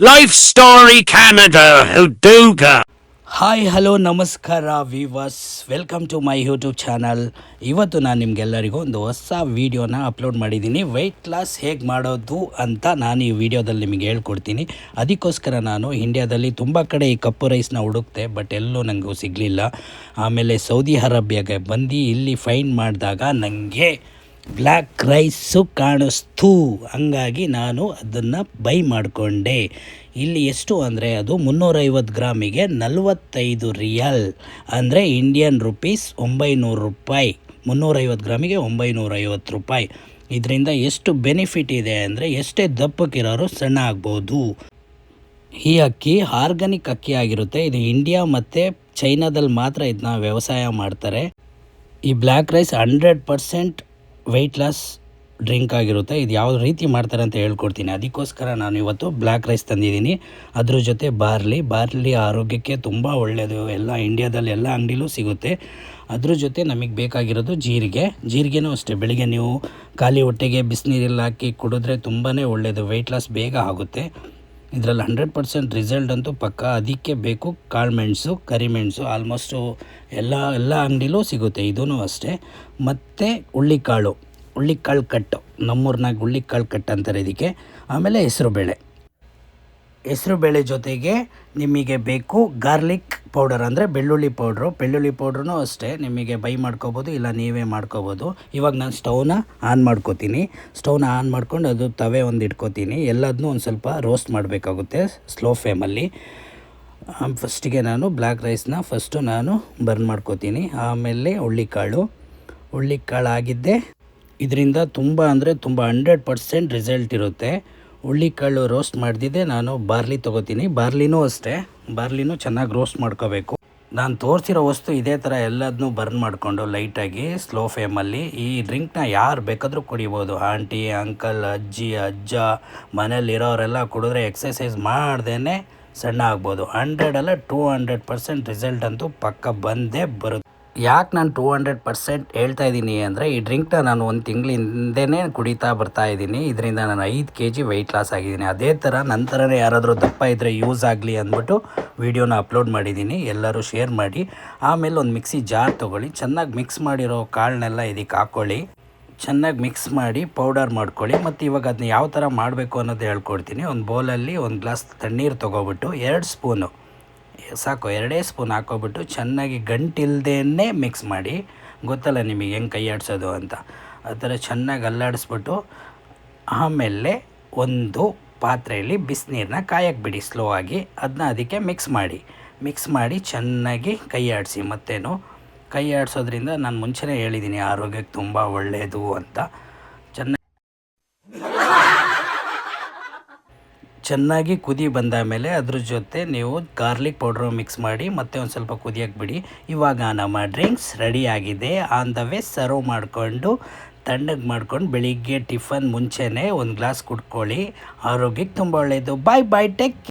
Life story Canada. Hi hello ನಮಸ್ಕಾರ views welcome to my YouTube channel ಇವತ್ತು ನಾನು ನಿಮಗೆಲ್ಲರಿಗೂ ಒಂದು ಹೊಸ ವೀಡಿಯೋನ ಅಪ್ಲೋಡ್ ಮಾಡಿದ್ದೀನಿ ವೆಯ್ಟ್ ಲಾಸ್ ಹೇಗೆ ಮಾಡೋದು ಅಂತ ನಾನು ಈ ವಿಡಿಯೋದಲ್ಲಿ ನಿಮಗೆ ಹೇಳ್ಕೊಡ್ತೀನಿ ಅದಕ್ಕೋಸ್ಕರ ನಾನು ಇಂಡಿಯಾದಲ್ಲಿ ತುಂಬ ಕಡೆ ಈ ಕಪ್ಪು ರೈಸ್ನ ಹುಡುಕ್ತೆ ಬಟ್ ಎಲ್ಲೂ ನನಗೂ ಸಿಗಲಿಲ್ಲ ಆಮೇಲೆ ಸೌದಿ ಅರೇಬಿಯಾಗೆ ಬಂದು ಇಲ್ಲಿ ಫೈನ್ ಮಾಡಿದಾಗ ನನಗೆ ಬ್ಲ್ಯಾಕ್ ರೈಸು ಕಾಣಿಸ್ತು. ಹಂಗಾಗಿ ನಾನು ಅದನ್ನು ಬೈ ಮಾಡಿಕೊಂಡೆ. ಇಲ್ಲಿ ಎಷ್ಟು ಅಂದರೆ ಅದು ಮುನ್ನೂರೈವತ್ತು ಗ್ರಾಮಿಗೆ ನಲವತ್ತೈದು ರಿಯಲ್ ಅಂದರೆ ಇಂಡಿಯನ್ ರುಪೀಸ್ ಒಂಬೈನೂರು ರೂಪಾಯಿ. ಮುನ್ನೂರೈವತ್ತು ಗ್ರಾಮಿಗೆ ಒಂಬೈನೂರೈವತ್ತು ರೂಪಾಯಿ. ಇದರಿಂದ ಎಷ್ಟು ಬೆನಿಫಿಟ್ ಇದೆ ಅಂದರೆ ಎಷ್ಟೇ ದಪ್ಪಕ್ಕಿರೋರು ಸಣ್ಣ ಆಗ್ಬೋದು. ಈ ಅಕ್ಕಿ ಆರ್ಗಾನಿಕ್ ಅಕ್ಕಿ ಆಗಿರುತ್ತೆ. ಇದು ಇಂಡಿಯಾ ಮತ್ತು ಚೈನಾದಲ್ಲಿ ಮಾತ್ರ ಇದನ್ನ ವ್ಯವಸಾಯ ಮಾಡ್ತಾರೆ. ಈ black rice hundred percent weight loss drink ಆಗಿರುತ್ತೆ. ಇದು ಯಾವ ರೀತಿ ಮಾಡ್ತಾರೆ ಅಂತ ಹೇಳ್ಕೊಡ್ತೀನಿ. ಅದಕ್ಕೋಸ್ಕರ ನಾನು ಇವತ್ತು ಬ್ಲ್ಯಾಕ್ ರೈಸ್ ತಂದಿದ್ದೀನಿ. ಅದ್ರ ಜೊತೆ ಬಾರ್ಲಿ ಬಾರ್ಲಿ ಆರೋಗ್ಯಕ್ಕೆ ತುಂಬ ಒಳ್ಳೆಯದು ಎಲ್ಲ ಇಂಡಿಯಾದಲ್ಲಿ ಎಲ್ಲ ಅಂಗಡಿಲೂ ಸಿಗುತ್ತೆ. ಅದ್ರ ಜೊತೆ ನಮಗೆ ಬೇಕಾಗಿರೋದು ಜೀರಿಗೆ. ಜೀರಿಗೆನೂ ಅಷ್ಟೇ. ಬೆಳಿಗ್ಗೆ ನೀವು ಖಾಲಿ ಹೊಟ್ಟೆಗೆ ಬಿಸಿನೀರೆಲ್ಲ ಹಾಕಿ ಕುಡಿದ್ರೆ ತುಂಬಾ ಒಳ್ಳೆಯದು ವೆಯ್ಟ್ ಲಾಸ್ ಬೇಗ ಆಗುತ್ತೆ. ಇದರಲ್ಲಿ ಹಂಡ್ರೆಡ್ ಪರ್ಸೆಂಟ್ ರಿಸಲ್ಟ್ ಅಂತೂ ಪಕ್ಕ ಅದಕ್ಕೆ ಬೇಕು. ಕಾಳುಮೆಣಸು ಕರಿಮೆಣಸು ಆಲ್ಮೋಸ್ಟು ಎಲ್ಲ ಎಲ್ಲ ಅಂಗಡಿಲೂ ಸಿಗುತ್ತೆ ಇದೂ ಅಷ್ಟೇ. ಮತ್ತು ಹುಳ್ಳಿಕಾಳು ಹುಳ್ಳಿಕಾಳು ಕಟ್ಟು ನಮ್ಮೂರ್ನಾಗ ಹುಳ್ಳಿಕಾಳು ಕಟ್ಟು ಅಂತಾರೆ ಇದಕ್ಕೆ. ಆಮೇಲೆ ಹೆಸರುಬೇಳೆ. ಹೆಸರುಬೇಳೆ ಜೊತೆಗೆ ನಿಮಗೆ ಬೇಕು ಗಾರ್ಲಿಕ್ ಪೌಡರ್ ಅಂದರೆ ಬೆಳ್ಳುಳ್ಳಿ ಪೌಡ್ರು ಬೆಳ್ಳುಳ್ಳಿ ಪೌಡ್ರೂ ಅಷ್ಟೇ, ನಿಮಗೆ ಬೈ ಮಾಡ್ಕೋಬೋದು, ಇಲ್ಲ ನೀವೇ ಮಾಡ್ಕೋಬೋದು. ಇವಾಗ ನಾನು ಸ್ಟವ್ನ ಆನ್ ಮಾಡ್ಕೋತೀನಿ. ಸ್ಟವ್ನ ಆನ್ ಮಾಡ್ಕೊಂಡು ಅದು ತವೆ ಒಂದು ಇಟ್ಕೋತೀನಿ. ಎಲ್ಲದನ್ನೂ ಒಂದು ಸ್ವಲ್ಪ ರೋಸ್ಟ್ ಮಾಡಬೇಕಾಗುತ್ತೆ ಸ್ಲೋ ಫ್ಲೇಮಲ್ಲಿ ಫಸ್ಟಿಗೆ ನಾನು ಬ್ಲ್ಯಾಕ್ ರೈಸ್ನ ಫಸ್ಟು ನಾನು ಬರ್ನ್ ಮಾಡ್ಕೋತೀನಿ. ಆಮೇಲೆ ಹುಳ್ಳಿಕಾಳು. ಹುಳ್ಳಿಕಾಳು ಆಗಿದ್ದೆ ಇದರಿಂದ ತುಂಬ ಅಂದರೆ ತುಂಬ ಹಂಡ್ರೆಡ್ ಪರ್ಸೆಂಟ್ ರಿಸಲ್ಟ್ ಇರುತ್ತೆ. ಹುಳ್ಳಿಕಾಳು ರೋಸ್ಟ್ ಮಾಡಿದ್ದೆ ನಾನು ಬಾರ್ಲಿ ತೊಗೋತೀನಿ. ಬಾರ್ಲಿನೂ ಅಷ್ಟೇ. ಬಾರ್ಲಿನೂ ಚೆನ್ನಾಗಿ ರೋಸ್ಟ್ ಮಾಡ್ಕೋಬೇಕು. ನಾನು ತೋರಿಸಿರೋ ವಸ್ತು ಇದೇ ಥರ ಎಲ್ಲದನ್ನೂ ಬರ್ನ್ ಮಾಡಿಕೊಂಡು ಲೈಟಾಗಿ ಸ್ಲೋ ಫ್ಲೇಮಲ್ಲಿ ಈ ಡ್ರಿಂಕ್ನ ಯಾರು ಬೇಕಾದರೂ ಕುಡಿಬೋದು. ಆಂಟಿ ಅಂಕಲ್ ಅಜ್ಜಿ, ಅಜ್ಜ ಮನೇಲಿರೋರೆಲ್ಲ ಕುಡಿದ್ರೆ ಎಕ್ಸಸೈಸ್ ಮಾಡ್ದೇ ಸಣ್ಣ ಆಗ್ಬೋದು. ಹಂಡ್ರೆಡ್ ಅಲ್ಲ ಟೂ ಹಂಡ್ರೆಡ್ ಪರ್ಸೆಂಟ್ ರಿಸಲ್ಟ್ ಅಂತೂ ಪಕ್ಕ ಬಂದೇ ಬರುತ್ತೆ. ಯಾಕೆ ನಾನು ಟೂ ಹಂಡ್ರೆಡ್ ಪರ್ಸೆಂಟ್ ಹೇಳ್ತಾ ಇದ್ದೀನಿ ಅಂದರೆ, ಈ ಡ್ರಿಂಕ್ನ ನಾನು ಒಂದು ತಿಂಗಳಿಂದೇ ಕುಡಿತಾ ಬರ್ತಾ ಇದ್ದೀನಿ. ಇದರಿಂದ ನಾನು ಐದು ಕೆ ಜಿ ವೆಯ್ಟ್ ಲಾಸ್ ಆಗಿದ್ದೀನಿ. ಅದೇ ಥರ ನಂತರನೇ ಯಾರಾದರೂ ದಪ್ಪ ಇದ್ದರೆ ಯೂಸ್ ಆಗಲಿ ಅಂದ್ಬಿಟ್ಟು ವೀಡಿಯೋನ ಅಪ್ಲೋಡ್ ಮಾಡಿದ್ದೀನಿ. ಎಲ್ಲರೂ ಶೇರ್ ಮಾಡಿ. ಆಮೇಲೆ ಒಂದು ಮಿಕ್ಸಿ ಜಾರ್ ತೊಗೊಳ್ಳಿ. ಚೆನ್ನಾಗಿ ಮಿಕ್ಸ್ ಮಾಡಿರೋ ಕಾಳನ್ನೆಲ್ಲ ಇದಕ್ಕೆ ಹಾಕ್ಕೊಳ್ಳಿ ಚೆನ್ನಾಗಿ ಮಿಕ್ಸ್ ಮಾಡಿ ಪೌಡರ್ ಮಾಡ್ಕೊಳ್ಳಿ. ಮತ್ತು ಇವಾಗ ಅದನ್ನ ಯಾವ ಥರ ಮಾಡಬೇಕು ಅನ್ನೋದು ಹೇಳ್ಕೊಡ್ತೀನಿ. ಒಂದು ಬೌಲಲ್ಲಿ ಒಂದು ಗ್ಲಾಸ್ ತಣ್ಣೀರು ತೊಗೊಬಿಟ್ಟು, ಎರಡು ಸ್ಪೂನು ಸಾಕು, ಎರಡೇ ಸ್ಪೂನ್ ಹಾಕೋಬಿಟ್ಟು ಚೆನ್ನಾಗಿ ಗಂಟಿಲ್ದೇ ಮಿಕ್ಸ್ ಮಾಡಿ. ಗೊತ್ತಲ್ಲ ನಿಮಗೆ ಹೆಂಗೆ ಕೈ ಆಡಿಸೋದು ಅಂತ. ಆ ಥರ ಚೆನ್ನಾಗಿ ಅಲ್ಲಾಡಿಸ್ಬಿಟ್ಟು ಆಮೇಲೆ ಒಂದು ಪಾತ್ರೆಯಲ್ಲಿ ಬಿಸಿನೀರನ್ನ ಕಾಯಕ್ಕೆ ಬಿಡಿ ಸ್ಲೋ ಆಗಿ. ಅದನ್ನ ಅದಕ್ಕೆ ಮಿಕ್ಸ್ ಮಾಡಿ. ಮಿಕ್ಸ್ ಮಾಡಿ ಚೆನ್ನಾಗಿ ಕೈ ಆಡಿಸಿ. ಮತ್ತೇನು? ಕೈ ಆಡಿಸೋದ್ರಿಂದ ನಾನು ಮುಂಚೆನೇ ಹೇಳಿದ್ದೀನಿ ಆರೋಗ್ಯಕ್ಕೆ ತುಂಬ ಒಳ್ಳೆಯದು ಅಂತ ಚೆನ್ನಾಗಿ ಚೆನ್ನಾಗಿ ಕುದಿ ಬಂದ ಮೇಲೆ ಅದ್ರ ಜೊತೆ ನೀವು ಗಾರ್ಲಿಕ್ ಪೌಡ್ರು ಮಿಕ್ಸ್ ಮಾಡಿ ಮತ್ತೆ ಒಂದು ಸ್ವಲ್ಪ ಕುದಿಯಕ್ಕೆ ಬಿಡಿ. ಇವಾಗ ನಮ್ಮ ಡ್ರಿಂಕ್ಸ್ ಆಗಿದೆ. ಆನ್ ದ ವೇ ಸರ್ವ್ ಮಾಡಿಕೊಂಡು, ತಣ್ಣಗೆ ಮಾಡ್ಕೊಂಡು ಬೆಳಿಗ್ಗೆ ಟಿಫನ್ ಮುಂಚೆನೇ ಒಂದು ಗ್ಲಾಸ್ ಕುಡ್ಕೊಳ್ಳಿ. ಆರೋಗ್ಯಕ್ಕೆ ತುಂಬ ಒಳ್ಳೆಯದು ಬಾಯ್ ಬಾಯ್ ಟೇಕ್